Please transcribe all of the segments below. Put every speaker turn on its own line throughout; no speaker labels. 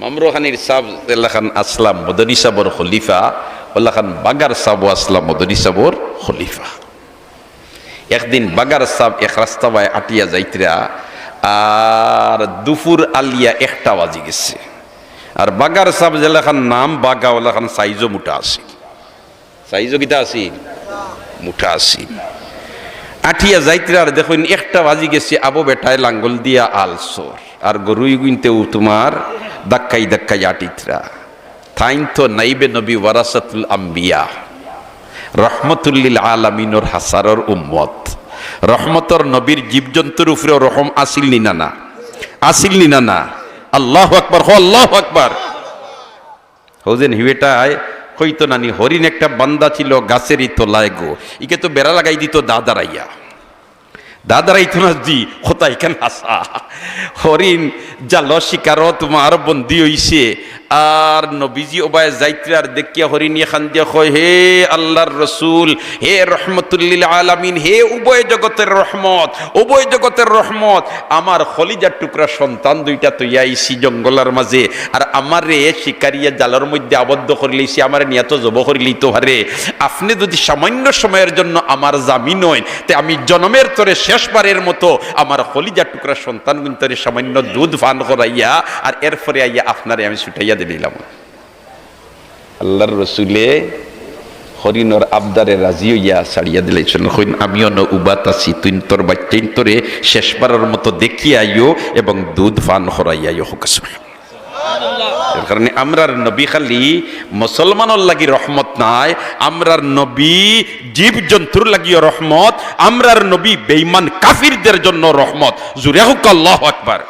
মামরুখানির sub খান আসলাম, মদনী সাবর খলিফা ওল্লা খান বাগার sub আসলাম, মদনী সাবর খলিফা। একদিন বাগার সাব এক রাস্তা বায় আটিয়া যাইতরা, আর দুপুর আলিয়া একটা বাজি গেছে। আর বাগার সাব যেলাখান নাম, বাগা ওলাখান সাইজও মুঠা আছে। সাইজও কিতা আছি? মুঠা আছি। আঠিয়া আর দেখুন, একটা বাজি গেছে আবো বেটায় লাঙ্গল দিয়া আলসর। আর গরুই গুনতেও তোমার দাক্কাই দাক্কাই আটিতরা। থাইন তো নাইবে নবী ওয়ারাসাতুল আম্বিয়া। রহমতুল্লিল আলামিনর হাসারর উম্মত। রহমতর নবীর জীবজন্তুর উপরে রহম আসিল নি না আসিল নি না না আল্লাহ আকবার, হো আল্লাহ আকবার। হৌজেন হিবেটায় হইতো নানি, হরিণ একটা বান্দা ছিল গাছেরই তোলায় গো। ইকে তো বেড়া লাগাই দিত দাদারাইয়া দাদারাই তো না জি আসা হরিণ জাল শিকার তোমার বন্দি হইছে। আর নবীজি ওবায় যাইত্রে আর দেখিয়া হরিণ এখান দিয়ে কয়, হে আল্লাহর রসুল, হে রহমতুল্লিল আলামিন, হে উভয় জগতের রহমত, উভয় জগতের রহমত, আমার খলিজার টুকরা সন্তান দুইটা তৈয়া আইসি জঙ্গলার মাঝে, আর আমার রে শিকারিয়া জালের মধ্যে আবদ্ধ করিলেছি আমার নিয়াত জব করিলি তো হারে। আপনি যদি সামান্য সময়ের জন্য আমার জামিন হন তে আমি জনমের তরে শেষবারের মতো আমার খলিজার টুকরা সন্তান গুন্তরে সামান্য দুধ পান করাইয়া, আর এরপরে আইয়া আপনারে আমি ছুটাইয়া দিলাম। আল্লাহর রসুলে হরিণর আবদারে রাজি হইয়া ছাড়িয়া দিলাইছেন হইন আমিও ন উবাত আছি তুই তোর বাচ্চাইন তোরে শেষবারের মতো দেখিয়া আইও এবং দুধ পান করাইয়া আইও হোক এর কারণে আমরার নবী খালি মুসলমানের লাগি রহমত নাই আমরার নবী জীব জন্তুর লাগিও রহমত আমরার নবী বেঈমান কাফিরদের জন্য রহমত। জুড়ে হোক আল্লাহ আকবার।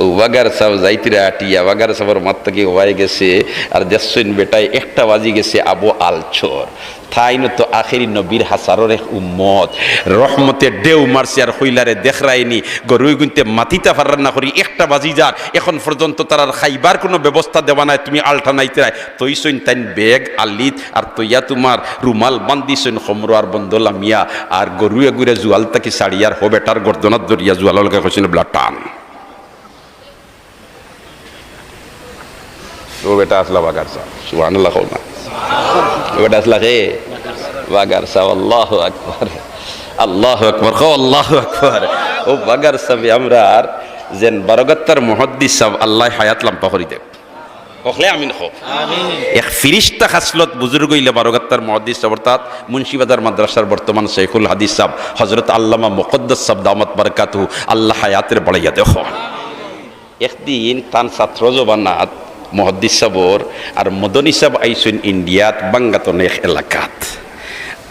ওয়াগার সাহ যাইতিরা আটিয়া ওয়াগার সাহর মাত্তাকে হয়ে গেছে, আর দেশন বেটায় একটা বাজি গেছে আবু আলছর থাইন তো আখেরি নবীর হাসারর উম্মত। রহমতে ডেউ মারছে আর হইলারে দেখরাইনি। গরুই গুনতে মাতিতা ফারার না করি, একটা বাজি যার এখন পর্যন্ত তার খাইবার কোনো ব্যবস্থা দেওয়া নাই, তুমি আলটা নাইতে তৈ সইন তাইন বেগ, আলিত, আর তৈয়া তোমার রুমাল বান্দিছইন সমর আর বন্দলা মিয়া। আর গরুয়ে গুড়ে জুয়াল তাকে সাড়িয়ার হো বেটার গর্দনাত দরিয়া জুয়ালের লগে কৈছিল বলা টান। ও বেটা আসলা বাগার সাহ সুহান আল্লাহ না ও বেটা আসলা হে বাগার সাহ আল্লাহ আকবর আল্লাহ আকবর খো আল্লাহ আকবর ও বাগার সাহেব আমরা আর যেন বারগাত্তার মহদ্দিস সাহ আল্লাহ হায়াত লাম্পা করি দেব কখলে আমিন খো এক ফিরিস্তা খাসলত বুজুর্গ ইলে বারগাত্তার মহদ্দিস সাহ অর্থাৎ মুন্সিবাদার মাদ্রাসার বর্তমান শেখুল হাদিস সাহ হজরত আল্লামা মুকদ্দাস সাহ দামত বারকাতু আল্লাহ হায়াতের বাড়াইয়া দেখ একদিন তান ছাত্র জবানাত মহদ্দিস সাবর আর মদনী সাব আইসুন ইন্ডিয়াত বাঙ্গাতন এলাকাত।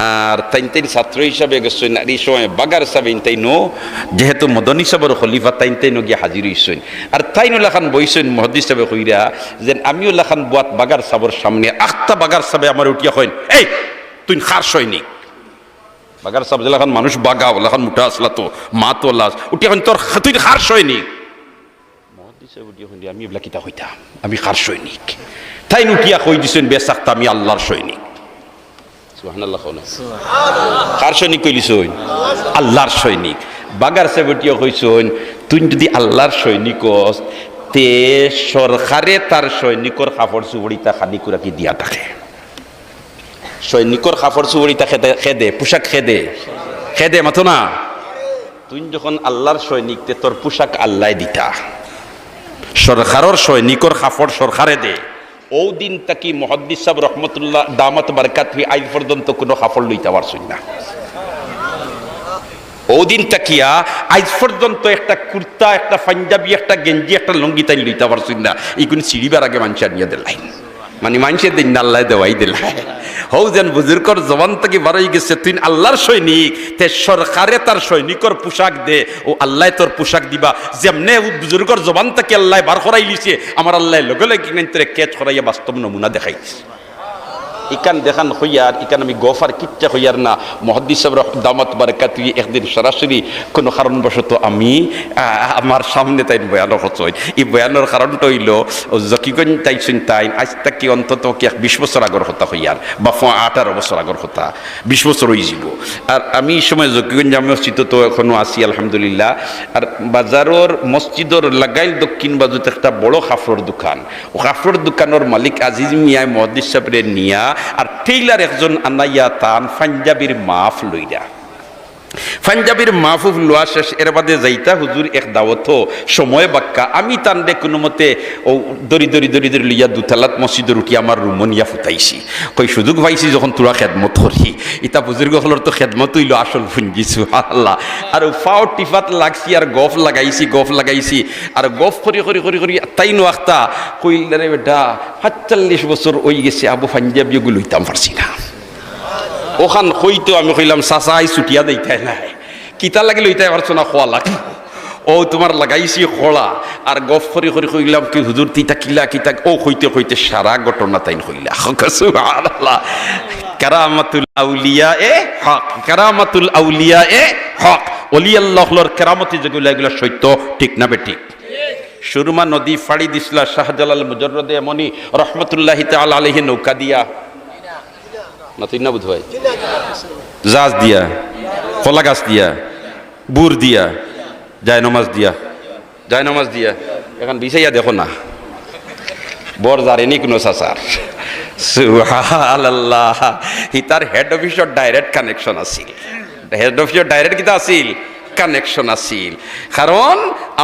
আর তাইন তাইন ছাত্র হিসাবে গেছেন আর এই সময় বাগার সাবেন তাইনো যেহেতু মদনী সাবর খলিফা তাইন তাইনো গিয়ে হাজির হইছেন আর তাইনো লাখান বইছেন মহদ্দিস সাবে কইরা যেন আমিও লাখান বুয়াত বাগার সাবর সামনে আখতা বাগার সাবে আমার উঠিয়া কইন, এই, তুই খার সৈনিক। বাগার সাব লাখান মানুষ বাগাও, লাখান মুঠা আসলা তো মা তো লাস, উঠিয়া কইন, তোর তুই খার সৈনিক। আমি এগুলা কিতা হইতাম আমি কার সৈনিক? তাই নুটিয়া কই দিছেন বেসাক্ত আমি আল্লাহর সৈনিক। কার সৈনিক কইলিছইন আল্লাহর সৈনিক। বাগার সেবটিও কইছইন তুই যদি আল্লাহর সৈনিক তে সরকারে তার সৈনিকর কাপড় চুবড়িতা খানি করে কি দিয়া থাকে? সৈনিকর কাপড় চুবড়িতা খেদে খেদে পোশাক খেদে। খেদে মাথো না। তুই যখন আল্লাহর সৈনিক তে তোর পোশাক আল্লাহ দিতা। সরকারের সৈনিকর খাফর সরকারে দে। ও দিন তাকি মহদ্দিস সাহেব রহমতুল্লাহ দামত বারকাত আজ পর্যন্ত কোনো খাফর লইতে পারছই না। ও দিন তাকিয়া আজ পর্যন্ত একটা কুর্তা, একটা পাঞ্জাবি, একটা গেঞ্জি, একটা লঙ্গি তাই লইতে পারছই না। এইগুলো সিঁড়িবার আগে মানুষ আনিয়ে দিলাই মানে মানুষের দিন আল্লাহ দেওয়াই দিল। হৌ যেন বুজুর্গর জবান থেকে বারোই গেছে, তুই আল্লাহর সৈনিক, তে সরকারে তার সৈনিকর পোশাক দে, ও আল্লাহ তোর পোশাক দিবা। যেমনে বুজুর্গর জবান থেকে আল্লাহ বার করাই লিছে, আমার আল্লাহ লগে লগে তোরে কেচ করাইয়া বাস্তব নমুনা দেখাইছে। ইকান দেখান হইয়ার, ইকান আমি গফার কিচ্ছা হইয়ার না। মহাদ্দিস সাহেব দামাত বারকাতুই একদিন সরাসরি কোনো কারণবশত আমি আমার সামনে তাই বয়ানো হচ্ছে এই বয়ানোর কারণটা হইল জকিগঞ্জ তাইছেন তাই, আজ তাকে অন্তত কি এক বিশ বছর আগর হতা হইয়ার, বা ফ- আঠারো বছর আগর হতা, বিশ বছর হয়ে যাব। আর আমি এই সময় জকিগঞ্জ জামে মসজিদ তো এখনও আছি, আলহামদুলিল্লাহ। আর বাজারের মসজিদর লাগাইল দক্ষিণ বাজুতে একটা বড় কাপড়ের দোকান। ও কাপড়ের দোকানের মালিক আজিজ মিয়ায় মহাদিস সাহেবরে নিয়া আর টেইলার একজন আনাইয়া তান পাঞ্জাবির মাফ লইরা পাঞ্জাবির মাহফুব লোয়া শেষ এর বাদে যাইতা হুজুর এক দাওয়াত সময় বাক্কা, আমি তান দে কোনো মতে ও দরি দরি দরি দরি লইয়া দুতালাত মসজিদের উঠি আমার রুমনিয়া ফুটাইছি। কই সুযোগ পাইছি যখন তোরা খেদমত করি ইতা বুজুর্গ হলর তো খেদমত হইল আসল ফুঞ্জিছু আল্লাহ আর ফাও টিফাত লাগছি আর গফ লাগাইছি গফ লাগাইছি। আর গফ করি করি করি করি তাই নো আখতা। কইল রে বেটা, সাতচল্লিশ বছর ওই গেছে, আবু পাঞ্জাবি গুলো লইতাম পারছি না। ওখান হইতো আমি কইলাম চাচাই ছুটিয়া দেইতাই নাই। কিতা লাগে লইতাই পারছ না খোয়া লাগ? ও, তোমার লাগাইছি খোলা। আর গফ করি করি কইলাম কি, হুজুর, তিতা কিলা কিতা ও কইতে কইতে সারা ঘটনা তাইন কইলা। সুবহানাল্লাহ। কারামাতুল আউলিয়া এ হক, কারামাতুল আউলিয়া এ হক। অলি আল্লাহর কেরামতি যেগুলো এগুলো সত্য ঠিক না বেঠিক। সুরমা নদী ফাড়ি দিসলা শাহজালাল মুজররদে এমনি রহমতুল্লাহি তাআলা আলাইহি নৌকা দিয়া। না তুই না বুধ ভাই। জাজ দিয়া কলা গাছ দিয়া বুর দিয়া যায় নমাজ দিয়া যায় নমাজ দিয়া। এখন বিষাইয়া দেখো না। বর জারেনি কোনো চাচার সুবহানাল্লাহ। হিতার হেড অফিসর ডাইরেক্ট কানেকশন আছিল। হেড অফিসর ডাইরেক্ট কিতা আছিল? কানেকশন আছিল। কারণ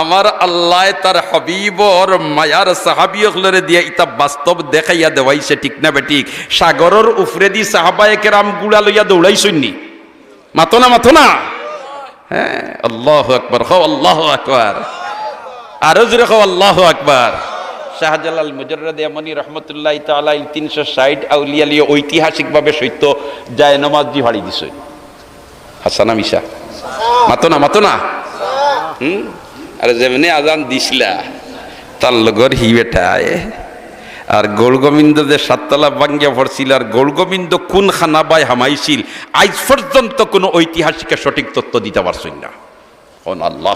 আমার আল্লাহ তার হবিবর মায়ার সাহাবিয়কলরে দিয়ে ইতা বাস্তব দেখাইয়া দেওয়াইছে, ঠিক না বেঠিক সাগরের উফরে দি সাহাবায়ে কেরাম গুড়া লইয়া দৌড়াইছন্নি মাতো না মাতো না? হ্যাঁ আল্লাহ আকবর হো আল্লাহ আকবর। আরও জোরে হো আল্লাহ আকবর। শাহজালাল মুজররদ এমনি রহমতুল্লাহ তাআলা তিনশো ষাট আউলিয়ালিও ঐতিহাসিকভাবে সত্য যায় নমাজ জি হাড়ি দিছ। হাসানা মিশা মাতো না মাতো না হুম আর যেমনি আজান দিছিলা তার লগর হি বেটায় আর গোলগোবিন্দ যে সাততলা বাঙ্গিয়া পড়ছিল আর গোলগোবিন্দ কোন খানাবায় হামাইছিল আজ পর্যন্ত কোনো ঐতিহাসিকের সঠিক তথ্য দিতে পারছেন না কোন আল্লাহ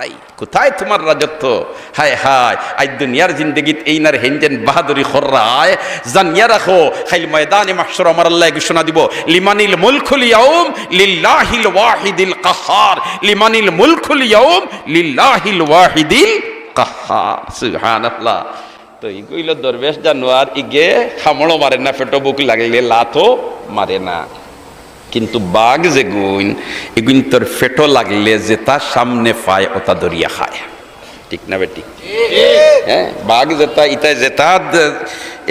নাই। কোথায় তোমার রাজত্ব? হায় হায়, আজ দুনিয়ার জিন্দগিত এই নার হেনজেন বাহাদুরি খররায়। জানিয়া রাখো খাইল ময়দানে মাহশর আমার আল্লাহ ঘোষণা দিব, লিমানিল মুলকুল ইয়াউম লিল্লাহিল ওয়াহিদিল কাহার। লিমানিল মুলকুল ইয়াউম লিল্লাহিল ওয়াহিদিল কাহার। সুবহানাল্লাহ। তো ইগুইল দরবেশ জানোয়ার, ইগে খামড়ো মারে না পেটো বুক লাগলে লাথো মারে না। কিন্তু বাঘ যে গুণ এগুন তোর ফেটো লাগলে যে তার সামনে পায়, ওটা দরিয়া খায়। ঠিক না বেটি? হ্যাঁ বাঘ যেটা ইটা যেটা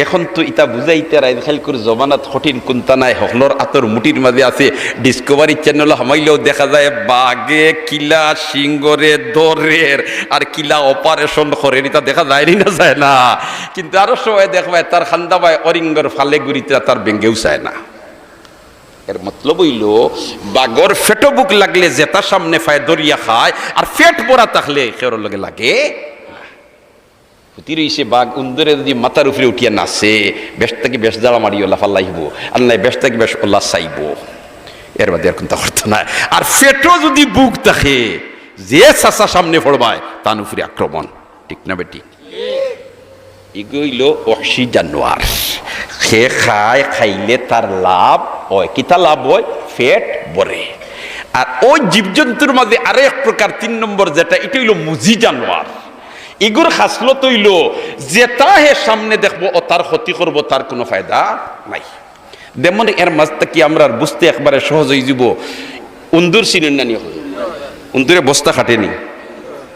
এখন তো ইটা বুঝাইতে রাইজ খাল করে জমানাত কঠিন কোনটা নাই, হকলর আতর মুটির মাঝে আছে। ডিসকভারি চ্যানেল হামাইলেও দেখা যায়, বাঘে কিলা সিঙ্গরে দরের আর কিলা অপারেশন করে এটা দেখা যায় না যায় না। কিন্তু আরও সময় দেখবায়, তার খান্দাবায় অরিঙ্গর ফালে গুড়িতে, তার বেঙ্গেও চায় না। এর মতলব হইল, বাগর ফেটো বুক লাগলে জেতা সামনে ফায় দরিয়া খায়, আর ফেট পরা থাকলে কেউর লগে লাগে রইছে বাঘ, উন্দরে যদি মাথার উপরে উঠিয়া নাচে, বেশ থেকে বেশ জ্বালা মারি ওলা ফাল্লাইব নাই বেশ থেকে বেশ ওল্লা চাইব। এর বাদে আর কোনটা করতো না আর ফেটো যদি বুক থাকে, যে চাচা সামনে পড়বায় তার উপরে আক্রমণ। ঠিক না বেটি? এগুইল অক্সি জানোয়ার। সে খায়, খাইলে তার লাভ হয়। কিতা লাভ হয়? ফেট বরে আর ওই জীবজন্তুর মাঝে আরও এক প্রকার তিন নম্বর যেটা, এটা হইল মুজি জানোয়ার। এগুর খাসলত হইল, যেটা হে সামনে দেখব, ও তার ক্ষতি করব, তার কোনো ফায়দা নাই। যেমন এর মাঝটা কি আমরা বুঝতে একবারে সহজ হয়ে যাব উন্দুর চিনেন না নিয়ে উন্দুরে বস্তা খাটেনি।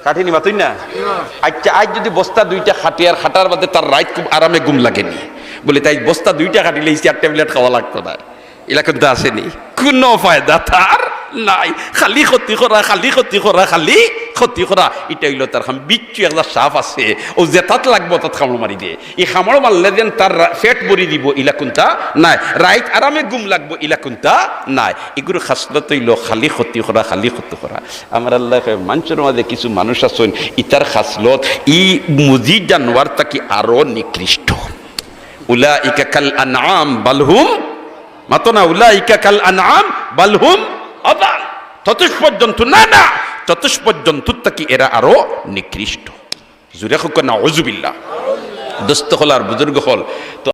কাঠিনি মাতুই না? আচ্ছা আজ যদি বস্তা দুইটা খাটি আর খাটার বাদে তার রাইত খুব আরামে ঘুম লাগেনি। বলে তাই বস্তা দুইটা খাটিলে চার ট্যাবলেট খাওয়া লাগতো না। এলা কিন্তু আসেনি কোনো ফায়দা তার নাই খালি ক্ষতি করা খালি ক্ষতি করা খালি ক্ষতি করা এটা হইল তার খাম বিচ্ছু একটা সাপ আছে ও জেতাত লাগবো তাত খামড় মারি দিয়ে এই খামড় মারলে যেন তার রা- পেট ভরি দিব ইলা নাই রাইত আরামে গুম লাগবো ইলা নাই এগুলো খাসলত হইল খালি ক্ষতি করা খালি ক্ষতি করা আমার আল্লাহ মানুষের মাঝে কিছু মানুষ আছেন ইতার খাসলত ই মুজি জানোয়ার তাকে আরও নিকৃষ্ট উলা ইকা কাল আনআম বালহুম মাতো না উলা ইকা কাল আনাম বালহুম আদাল। ততস পর্যন্ত না না। ততস পর্যন্ত তাকি এরা আরও নিকৃষ্ট। জুরে হোক না অজুবিল্লা দোস্ত হল আর বুজুর্গ হল। তো